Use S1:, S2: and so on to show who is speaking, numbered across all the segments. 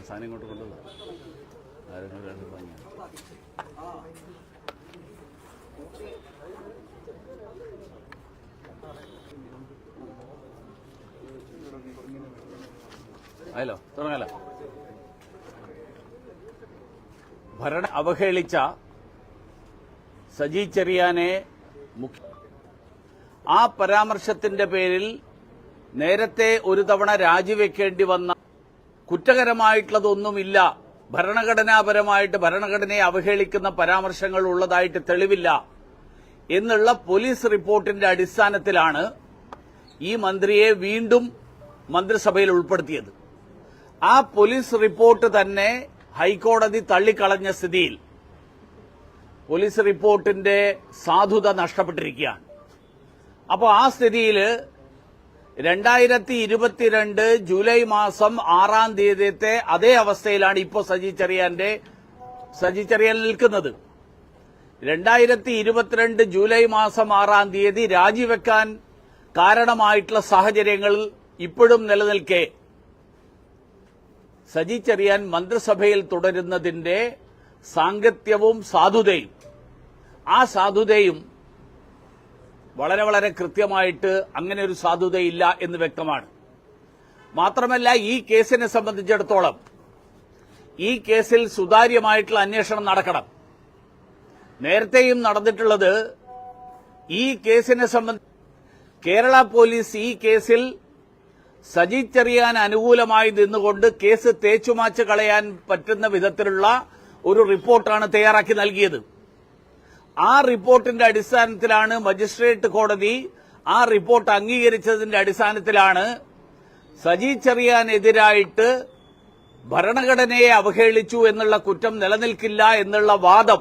S1: സാധനം ഇങ്ങോട്ട് കൊണ്ടുവന്നു? ആരെങ്കിലും രണ്ട് ഭംഗി അല്ലോ തുടങ്ങാലോ. ഭരണ അവഹേളിച്ച സജി ചെറിയാനെ മുഖ്യ ആ പരാമർശത്തിന്റെ പേരിൽ നേരത്തെ ഒരു തവണ രാജിവെക്കേണ്ടി വന്ന കുറ്റകരമായിട്ടുള്ളതൊന്നുമില്ല. ഭരണഘടനാപരമായിട്ട് ഭരണഘടനയെ അവഹേളിക്കുന്ന പരാമർശങ്ങൾ ഉള്ളതായിട്ട് തെളിവില്ല. എന്നുള്ള പോലീസ് റിപ്പോർട്ടിന്റെ അടിസ്ഥാനത്തിലാണ് ഈ മന്ത്രിയെ വീണ്ടും മന്ത്രിസഭയിൽ ഉൾപ്പെടുത്തിയത്. ആ പോലീസ് റിപ്പോർട്ട് തന്നെ ഹൈക്കോടതി തള്ളിക്കളഞ്ഞ സ്ഥിതിയിൽ പോലീസ് റിപ്പോർട്ടിന്റെ സാധുത നഷ്ടപ്പെട്ടിരിക്കുകയാണ്. അപ്പോൾ ആ സ്ഥിതിയിൽ രണ്ടായിരത്തി ഇരുപത്തിരണ്ട് ജൂലൈ മാസം ആറാം തീയതിയത്തെ അതേ അവസ്ഥയിലാണ് ഇപ്പോൾ സജി ചെറിയാന്റെ സജി ചെറിയാൻ നിൽക്കുന്നത്. രണ്ടായിരത്തി ഇരുപത്തിരണ്ട് ജൂലൈ മാസം ആറാം തീയതി രാജിവെക്കാൻ കാരണമായിട്ടുള്ള സാഹചര്യങ്ങൾ ഇപ്പോഴും നിലനിൽക്കെ. സജി ചെറിയാൻ മന്ത്രിസഭയിൽ തുടരുന്നതിന്റെ സാങ്കത്യവും സാധുതയും. ആ സാധുതയും വളരെ വളരെ കൃത്യമായിട്ട് അങ്ങനെ ഒരു സാധുതയില്ല എന്ന് വ്യക്തമാണ്. മാത്രമല്ല ഈ കേസിനെ സംബന്ധിച്ചിടത്തോളം ഈ കേസിൽ സുതാര്യമായിട്ടുള്ള അന്വേഷണം നടക്കണം. നേരത്തെയും നടന്നിട്ടുള്ളത് ഈ കേസിനെ സംബന്ധിച്ച് കേരള പോലീസ് ഈ കേസിൽ സജി ചെറിയാൻ അനുകൂലമായി നിന്നുകൊണ്ട് കേസ് തേച്ചുമാച്ച് കളയാൻ പറ്റുന്ന വിധത്തിലുള്ള ഒരു റിപ്പോർട്ടാണ് തയ്യാറാക്കി നൽകിയത്. ആ റിപ്പോർട്ടിന്റെ അടിസ്ഥാനത്തിലാണ് മജിസ്ട്രേറ്റ് കോടതി ആ റിപ്പോർട്ട് അംഗീകരിച്ചതിന്റെ അടിസ്ഥാനത്തിലാണ് സജി ചെറിയാനെതിരായിട്ട് ഭരണഘടനയെ അവഹേളിച്ചു എന്നുള്ള കുറ്റം നിലനിൽക്കില്ല എന്നുള്ള വാദം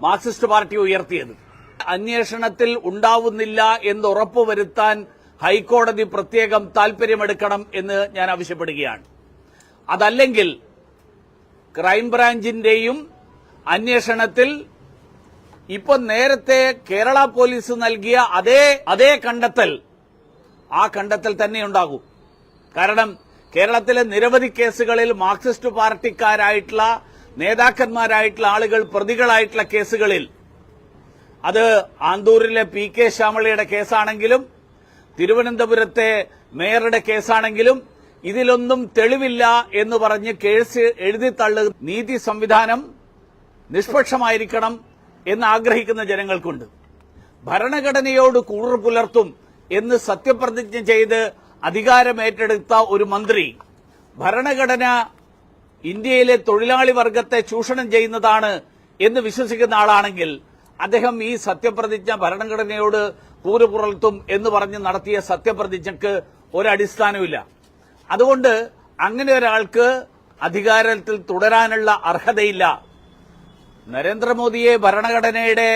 S1: മാർക്സിസ്റ്റ് പാർട്ടി ഉയർത്തിയത്. അന്വേഷണത്തിൽ ഉണ്ടാവുന്നില്ല എന്ന് ഉറപ്പുവരുത്താൻ ഹൈക്കോടതി പ്രത്യേകം താൽപര്യമെടുക്കണം എന്ന് ഞാൻ ആവശ്യപ്പെടുകയാണ്. അതല്ലെങ്കിൽ ക്രൈംബ്രാഞ്ചിന്റെയും അന്വേഷണത്തിൽ ഇപ്പൊ നേരത്തെ കേരള പോലീസ് നൽകിയ അതേ അതേ കണ്ടെത്തൽ ആ കണ്ടെത്തൽ തന്നെ ഉണ്ടാകും. കാരണം കേരളത്തിലെ നിരവധി കേസുകളിൽ മാർക്സിസ്റ്റ് പാർട്ടിക്കാരായിട്ടുള്ള നേതാക്കന്മാരായിട്ടുള്ള ആളുകൾ പ്രതികളായിട്ടുള്ള കേസുകളിൽ. അത് ആന്തൂരിലെ പി കെ ശ്യാമളയുടെ കേസാണെങ്കിലും തിരുവനന്തപുരത്തെ മേയറുടെ കേസാണെങ്കിലും ഇതിലൊന്നും തെളിവില്ല എന്ന് പറഞ്ഞ് കേസ് എഴുതി തള്ളു നീതി സംവിധാനം നിഷ്പക്ഷമായിരിക്കണം. എന്ന് ആഗ്രഹിക്കുന്ന ജനങ്ങൾക്കുണ്ട്. ഭരണഘടനയോട് കൂറു പുലർത്തും എന്ന് സത്യപ്രതിജ്ഞ ചെയ്ത് അധികാരമേറ്റെടുത്ത ഒരു മന്ത്രി ഭരണഘടന ഇന്ത്യയിലെ തൊഴിലാളി വർഗത്തെ ചൂഷണം ചെയ്യുന്നതാണ് എന്ന് വിശ്വസിക്കുന്ന ആളാണെങ്കിൽ അദ്ദേഹം ഈ സത്യപ്രതിജ്ഞ ഭരണഘടനയോട് കൂറു പുലർത്തും എന്ന് പറഞ്ഞ് നടത്തിയ സത്യപ്രതിജ്ഞക്ക് ഒരടിസ്ഥാനമില്ല അതുകൊണ്ട് അങ്ങനെ ഒരാൾക്ക് അധികാരത്തിൽ തുടരാനുള്ള അർഹതയില്ല. നരേന്ദ്രമോദിയെ ഭരണഘടനയുടെ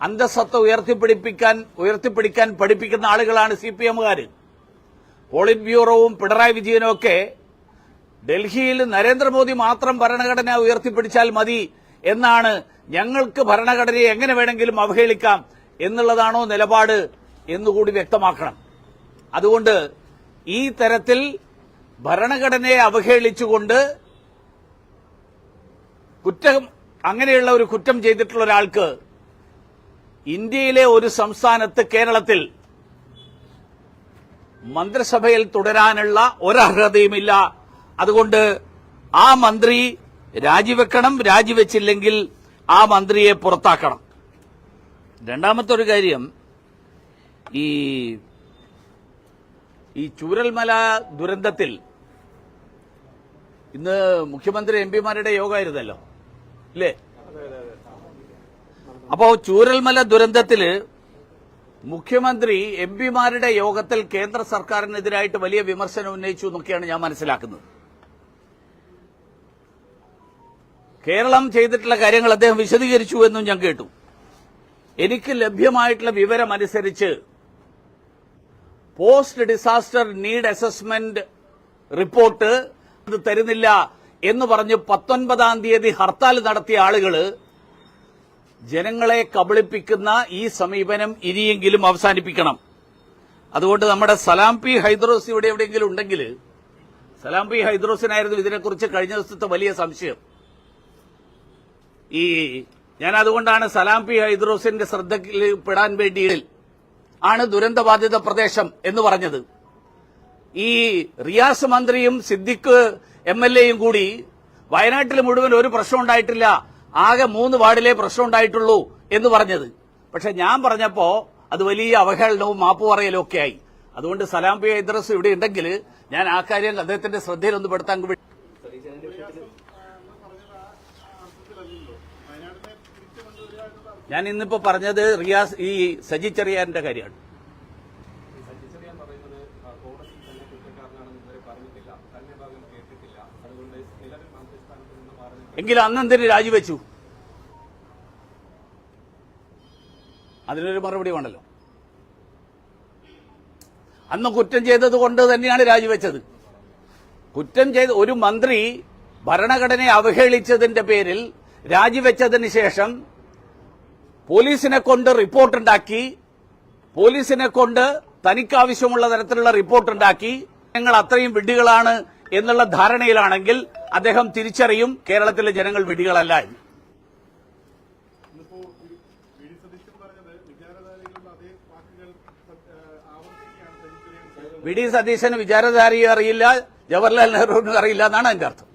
S1: അന്തസ്സത്ത ഉയർത്തിപ്പിടിപ്പിക്കാൻ ഉയർത്തിപ്പിടിക്കാൻ പഠിപ്പിക്കുന്ന ആളുകളാണ് സി പി എമ്മുകാർ പോളിറ്റ് ബ്യൂറോവും പിണറായി വിജയനും ഒക്കെ ഡൽഹിയിൽ നരേന്ദ്രമോദി മാത്രം ഭരണഘടന ഉയർത്തിപ്പിടിച്ചാൽ മതി എന്നാണ് ഞങ്ങൾക്ക് ഭരണഘടനയെ എങ്ങനെ വേണമെങ്കിലും അവഹേളിക്കാം എന്നുള്ളതാണോ നിലപാട് എന്നുകൂടി വ്യക്തമാക്കണം. അതുകൊണ്ട് ഈ തരത്തിൽ ഭരണഘടനയെ അവഹേളിച്ചുകൊണ്ട് കുറ്റം അങ്ങനെയുള്ള ഒരു കുറ്റം ചെയ്തിട്ടുള്ള ഒരാൾക്ക് ഇന്ത്യയിലെ ഒരു സംസ്ഥാനത്ത് കേരളത്തിൽ മന്ത്രിസഭയിൽ തുടരാനുള്ള ഒരർഹതയുമില്ല. അതുകൊണ്ട് ആ മന്ത്രി രാജിവെക്കണം രാജിവെച്ചില്ലെങ്കിൽ ആ മന്ത്രിയെ പുറത്താക്കണം. രണ്ടാമത്തെ ഒരു കാര്യം ഈ ഈ ചൂരൽമല ദുരന്തത്തിൽ ഇന്ന് മുഖ്യമന്ത്രി എം പിമാരുടെ യോഗമായിരുന്നല്ലോ ഇല്ലേ അപ്പോ ചൂരൽമല ദുരന്തത്തിൽ മുഖ്യമന്ത്രി എം പിമാരുടെ യോഗത്തിൽ കേന്ദ്ര സർക്കാരിനെതിരായിട്ട് വലിയ വിമർശനം ഉന്നയിച്ചു എന്നൊക്കെയാണ് ഞാൻ മനസ്സിലാക്കുന്നത്. കേരളം ചെയ്തിട്ടുള്ള കാര്യങ്ങൾ അദ്ദേഹം വിശദീകരിച്ചു എന്നും ഞാൻ കേട്ടു. എനിക്ക് ലഭ്യമായിട്ടുള്ള വിവരം അനുസരിച്ച് post disaster need assessment report തരുന്നില്ല. എന്ന് പറഞ്ഞ് പത്തൊൻപതാം തീയതി ഹർത്താൽ നടത്തിയ ആളുകൾ ജനങ്ങളെ കബളിപ്പിക്കുന്ന ഈ സമീപനം ഇനിയെങ്കിലും അവസാനിപ്പിക്കണം. അതുകൊണ്ട് നമ്മുടെ സലാം പി ഹൈദ്രോസ് ഇവിടെ എവിടെയെങ്കിലും ഉണ്ടെങ്കിൽ സലാം പി ഹൈദ്രോസിനായിരുന്നു ഇതിനെക്കുറിച്ച് കഴിഞ്ഞ ദിവസത്തെ വലിയ സംശയം. ഈ ഞാൻ അതുകൊണ്ടാണ് സലാം പി ഹൈദ്രോസിന്റെ ശ്രദ്ധയിൽ പെടാൻ വേണ്ടി ആണ് ദുരന്തബാധിത പ്രദേശം എന്ന് പറഞ്ഞത്. ഈ റിയാസ് മന്ത്രിയും സിദ്ദിഖ് എം എൽ എയും കൂടി വയനാട്ടിൽ മുഴുവൻ ഒരു പ്രശ്നം ഉണ്ടായിട്ടില്ല. ആകെ മൂന്ന് വാർഡിലേ പ്രശ്നം ഉണ്ടായിട്ടുള്ളൂ എന്ന് പറഞ്ഞത്. പക്ഷെ ഞാൻ പറഞ്ഞപ്പോ അത് വലിയ അവഹേളനവും മാപ്പ് പറയലും ഒക്കെ ആയി. അതുകൊണ്ട് സലാം പി ഹൈദ്രസ് ഇവിടെ ഉണ്ടെങ്കിൽ ഞാൻ ആ കാര്യം അദ്ദേഹത്തിന്റെ ശ്രദ്ധയിൽ ഒന്ന് പെടുത്താൻ ഞാൻ ഇന്നിപ്പോ പറഞ്ഞത് റിയാസ് ഈ സജി ചെറിയാന്റെ കാര്യമാണ്.
S2: കോടതി തന്നെ കുറ്റക്കാരനാണെന്ന് ഇതുവരെ പറഞ്ഞിട്ടില്ല. തന്നെ ഭാഗം കേട്ടിട്ടില്ല. അതുകൊണ്ട് നിലവിൽ മന്ത്രിസ്ഥാനത്ത് നിന്ന് മാറി
S1: അന്ന് എന്തിന് രാജിവെച്ചു? അതിനൊരു മറുപടി വേണല്ലോ. അന്ന് കുറ്റം ചെയ്തത് കൊണ്ട് തന്നെയാണ് രാജിവെച്ചത്. കുറ്റം ചെയ്ത് ഒരു മന്ത്രി ഭരണഘടനയെ അവഹേളിച്ചതിന്റെ പേരിൽ രാജിവെച്ചതിന് ശേഷം പോലീസിനെ കൊണ്ട് റിപ്പോർട്ടുണ്ടാക്കി പോലീസിനെ കൊണ്ട് തനിക്കാവശ്യമുള്ള തരത്തിലുള്ള റിപ്പോർട്ട് ഉണ്ടാക്കി ഞങ്ങൾ അത്രയും വിഡ്ഢികളാണ് എന്നുള്ള ധാരണയിലാണെങ്കിൽ അദ്ദേഹം തിരിച്ചറിയും കേരളത്തിലെ ജനങ്ങൾ വിഡ്ഢികളല്ല എന്ന്.
S3: വി ഡി
S1: സതീശന് വിചാരധാരയും അറിയില്ല ജവഹർലാൽ നെഹ്റുവിനും അറിയില്ല എന്നാണ് അതിന്റെ അർത്ഥം.